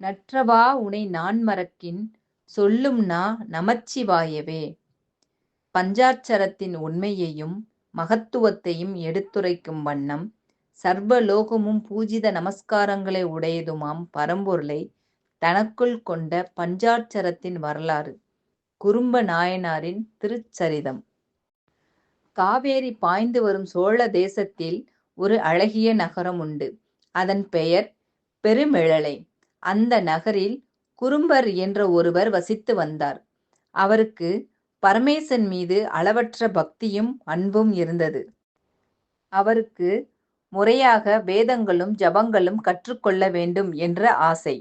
நற்றவா உனை நான் மறக்கின் சொல்லும் நா நமச்சிவாயவே. பஞ்சாட்சரத்தின் உண்மையையும் மகத்துவத்தையும் எடுத்துரைக்கும் வண்ணம் சர்வலோகமும் பூஜித நமஸ்காரங்களை உடையதுமாம் பரம்பொருளை தனக்குள் கொண்ட பஞ்சாட்சரத்தின் வரலாறு குறும்ப நாயனாரின் திருச்சரிதம் காவேரி பாய்ந்து வரும் சோழ தேசத்தில் ஒரு அழகிய நகரம் உண்டு அதன் பெயர் பெருமிழலை அந்த நகரில் குறும்பர் என்ற ஒருவர் வசித்து வந்தார். அவருக்கு பரமேசன் மீது அளவற்ற பக்தியும் அன்பும் இருந்தது. அவருக்கு முறையாக வேதங்களும் ஜபங்களும் கற்றுக்கொள்ள வேண்டும் என்ற ஆசை.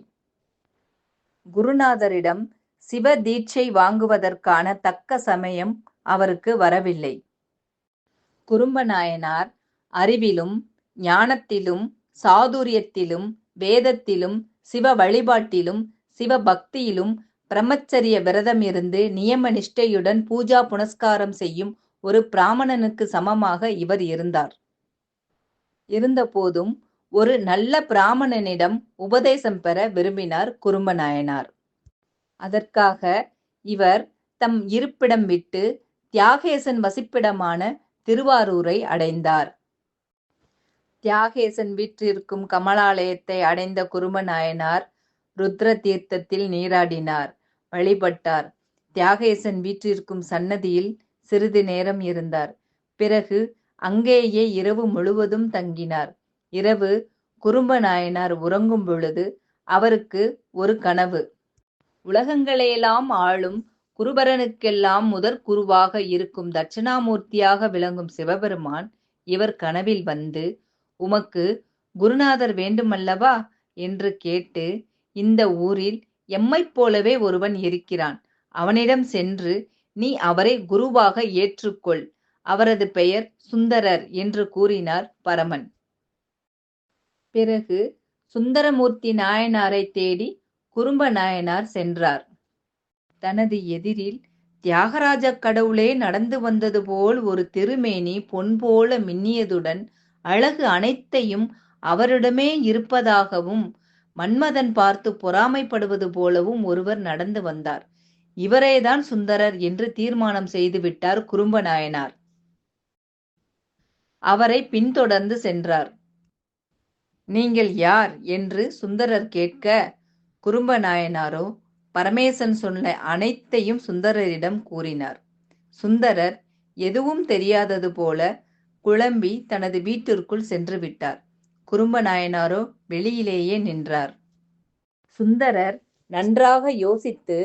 குருநாதரிடம் சிவ தீட்சை வாங்குவதற்கான தக்க சமயம் அவருக்கு வரவில்லை. குறும்பநாயனார் அறிவிலும் ஞானத்திலும் சாதுரியத்திலும் வேதத்திலும் சிவ வழிபாட்டிலும் சிவ பக்தியிலும் பிரம்மச்சரிய விரதம் இருந்து நியம நிஷ்டையுடன் பூஜா புனஸ்காரம் செய்யும் ஒரு பிராமணனுக்கு சமமாக இவர் இருந்தார். இருந்தபோதும் ஒரு நல்ல பிராமணனிடம் உபதேசம் பெற விரும்பினார் குறும்பநாயனார். அதற்காக இவர் தம் இருப்பிடம் விட்டு தியாகேசன் வசிப்பிடமான திருவாரூரை அடைந்தார். தியாகேசன் வீற்றிருக்கும் கமலாலயத்தை அடைந்த குருமநாயனார் ருத்ர தீர்த்தத்தில் நீராடினார் வழிபட்டார். தியாகேசன் வீற்றிருக்கும் சன்னதியில் சிறிது நேரம் இருந்தார். பிறகு அங்கேயே இரவு முழுவதும் தங்கினார். இரவு குறும்ப நாயனார் உறங்கும் பொழுது அவருக்கு ஒரு கனவு. உலகங்களையெல்லாம் ஆளும் குருபரனுக்கெல்லாம் முதற் குருவாக இருக்கும் தட்சிணாமூர்த்தியாக விளங்கும் சிவபெருமான் இவர் கனவில் வந்து உமக்கு குருநாதர் வேண்டுமல்லவா? என்று கேட்டு இந்த ஊரில் எம்மைப் போலவே ஒருவன் இருக்கிறான். அவனிடம் சென்று நீ அவரை குருவாக ஏற்றுக்கொள். அவரது பெயர் சுந்தரர் என்று கூறினார் பரமன். பிறகு சுந்தரமூர்த்தி நாயனாரை தேடி குறும்ப நாயனார் சென்றார். தனது எதிரில் தியாகராஜ கடவுளே நடந்து வந்தது போல் ஒரு திருமேனி பொன் போல மின்னியதுடன் அழகு அனைத்தையும் அவரிடமே இருப்பதாகவும் மன்மதன் பார்த்து பொறாமைப்படுவது போலவும் ஒருவர் நடந்து வந்தார். இவரேதான் சுந்தரர் என்று தீர்மானம் செய்துவிட்டார் குறும்ப நாயனார் அவரை பின்தொடர்ந்து சென்றார். நீங்கள் யார்? என்று சுந்தரர் கேட்க குறும்ப நாயனாரோ பரமேசன் சொன்ன அனைத்தையும் சுந்தரரிடம் கூறினார். சுந்தரர் எதுவும் தெரியாதது போல குழம்பி தனது வீட்டிற்குள் சென்று விட்டார். குறும்ப நாயனாரோ வெளியிலேயே நின்றார். சுந்தரர் நன்றாக யோசித்து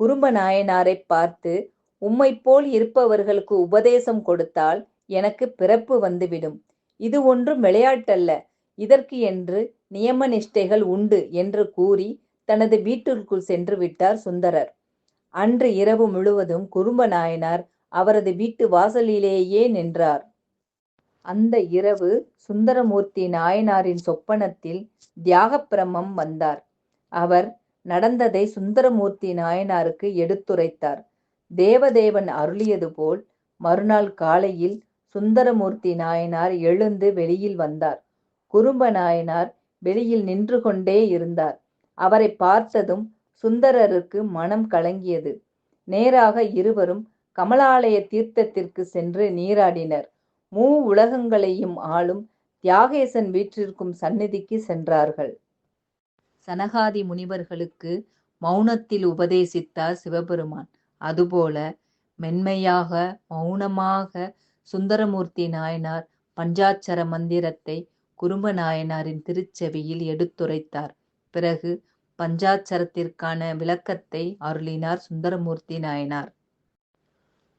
குறும்ப நாயனாரை பார்த்து உம்மை போல் இருப்பவர்களுக்கு உபதேசம் கொடுத்தால் எனக்கு பிறப்பு வந்துவிடும். இது ஒன்றும் விளையாட்டல்ல. இதற்கு என்று நியம நிஷ்டைகள் உண்டு என்று கூறி தனது வீட்டிற்குள் சென்று விட்டார் சுந்தரர். அன்று இரவு முழுவதும் குறும்ப நாயனார் அவரது வீட்டு வாசலிலேயே நின்றார். அந்த இரவு சுந்தரமூர்த்தி நாயனாரின் சொப்பனத்தில் தியாகப்பிரமம் வந்தார். அவர் நடந்ததை சுந்தரமூர்த்தி நாயனாருக்கு எடுத்துரைத்தார். தேவதேவன் அருளியது போல் மறுநாள் காலையில் சுந்தரமூர்த்தி நாயனார் எழுந்து வெளியில் வந்தார். குறும்ப நாயனார் வெளியில் நின்று கொண்டே இருந்தார். அவரை பார்த்ததும் சுந்தரருக்கு மனம் கலங்கியது. நேராக இருவரும் கமலாலய தீர்த்தத்திற்கு சென்று நீராடினர். மூ உலகங்களையும் ஆளும் தியாகேசன் வீற்றிருக்கும் சந்நிதிக்கு சென்றார்கள். சனகாதி முனிவர்களுக்கு மௌனத்தில் உபதேசித்தார் சிவபெருமான். அதுபோல மென்மையாக மௌனமாக சுந்தரமூர்த்தி நாயனார் பஞ்சாட்சர மந்திரத்தை குறும்ப நாயனாரின் திருச்செவியில் எடுத்துரைத்தார். பிறகு பஞ்சாட்சரத்திற்கான விளக்கத்தை அருளினார் சுந்தரமூர்த்தி நாயனார்.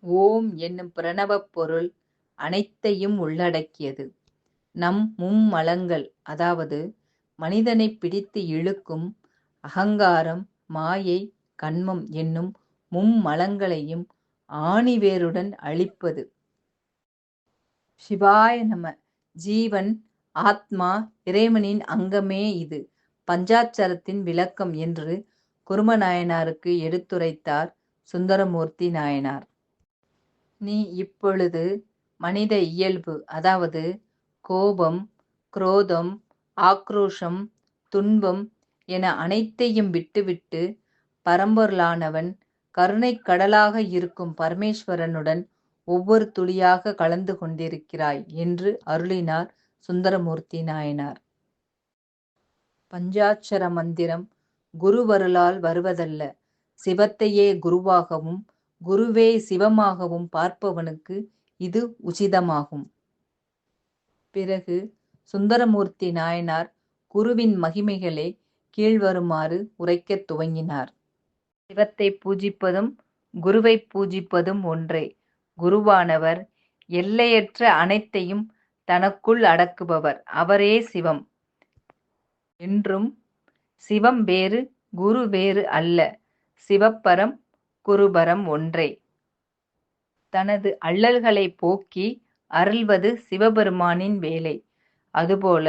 ஓம் என்னும் பிரணவப் பொருள் அனைத்தையும் உள்ளடக்கியது. நம் மும்மலங்கள் அதாவது மனிதனை பிடித்து இழுக்கும் அகங்காரம் மாயை கண்மம் என்னும் மும்மலங்களையும் ஆணிவேருடன் அழிப்பது. சிவாய நம. ஜீவன் ஆத்மா இறைவனின் அங்கமே இது. பஞ்சாட்சரத்தின் விளக்கம் என்று குருமநாயனாருக்கு எடுத்துரைத்தார் சுந்தரமூர்த்தி நாயனார். நீ இப்பொழுது மனித இயல்பு அதாவது கோபம் குரோதம் ஆக்ரோஷம் துன்பம் என அனைத்தையும் விட்டுவிட்டு பரம்பொருளானவன் கருணைக் கடலாக இருக்கும் பரமேஸ்வரனுடன் ஒவ்வொரு துளியாக கலந்து கொண்டிருக்கிறாய் என்று அருளினார் சுந்தரமூர்த்தி நாயனார். பஞ்சாட்சர மந்திரம் குருவருளால் வருவதல்ல. சிவத்தையே குருவாகவும் குருவே சிவமாகவும் பார்ப்பவனுக்கு இது உசிதமாகும். பிறகு சுந்தரமூர்த்தி நாயனார் குருவின் மகிமைகளை கீழ்வருமாறு உரைக்கத் துவங்கினார். சிவத்தை பூஜிப்பதும் குருவை பூஜிப்பதும் ஒன்றே. குருவானவர் எல்லையற்ற அனைத்தையும் தனக்குள் அடக்குபவர் அவரே சிவம். என்றும் சிவம் வேறு குரு வேறு அல்ல. சிவப்பரம் குருபரம் ஒன்றே. தனது அல்லல்களை போக்கி அருள்வது சிவபெருமானின் வேலை. அதுபோல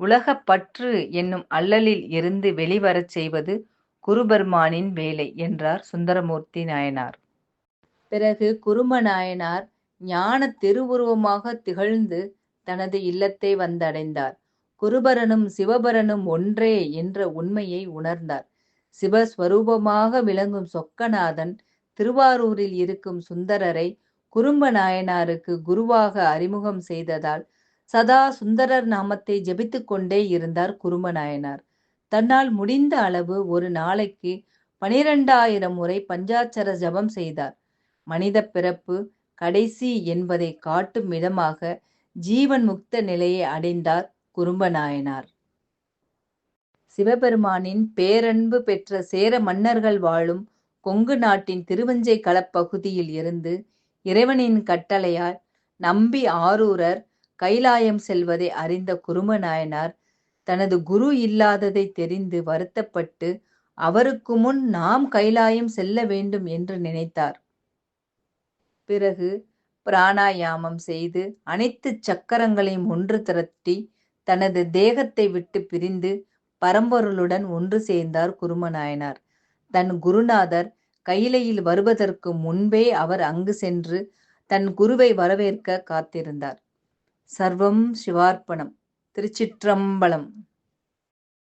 உலகப்பற்று என்னும் அல்லலில் இருந்து வெளிவரச் செய்வது குருபெருமானின் வேலை என்றார் சுந்தரமூர்த்தி நாயனார். பிறகு குரும நாயனார் ஞான திருவுருவமாக திகழ்ந்து தனது இல்லத்தை வந்தடைந்தார். குருபரனும் சிவபரனும் ஒன்றே என்ற உண்மையை உணர்ந்தார். சிவஸ்வரூபமாக விளங்கும் சொக்கநாதன் திருவாரூரில் இருக்கும் சுந்தரரை குறும்ப நாயனாருக்கு குருவாக அறிமுகம் செய்ததால் சதா சுந்தரர் நாமத்தை ஜெபித்துக் கொண்டே இருந்தார் குறும்ப நாயனார் தன்னால் முடிந்த அளவு ஒரு நாளைக்கு பனிரெண்டாயிரம் முறை பஞ்சாட்சர ஜபம் செய்தார். மனித பிறப்பு கடைசி என்பதை காட்டும் விதமாக ஜீவன் முக்த நிலையை அடைந்தார் குறும்ப நாயனார் சிவபெருமானின் பேரன்பு பெற்ற சேர மன்னர்கள் வாழும் கொங்கு நாட்டின் திருவஞ்சை களப்பகுதியில் இருந்து இறைவனின் கட்டளையால் நம்பி ஆரூரர் கைலாயம் செல்வதை அறிந்த குருமநாயனார் தனது குரு இல்லாததை தெரிந்து வருத்தப்பட்டு அவருக்கு முன் நாம் கைலாயம் செல்ல வேண்டும் என்று நினைத்தார். பிறகு பிராணாயாமம் செய்து அனைத்து சக்கரங்களையும் ஒன்று திரட்டி தனது தேகத்தை விட்டு பிரிந்து பரம்பொருளுடன் ஒன்று சேர்ந்தார் குருமநாயனார். தன் குருநாதர் கையிலையில் வருவதற்கு முன்பே அவர் அங்கு சென்று தன் குருவை வரவேற்க காத்திருந்தார். சர்வம் சிவார்ப்பணம். திருச்சிற்றம்பலம்.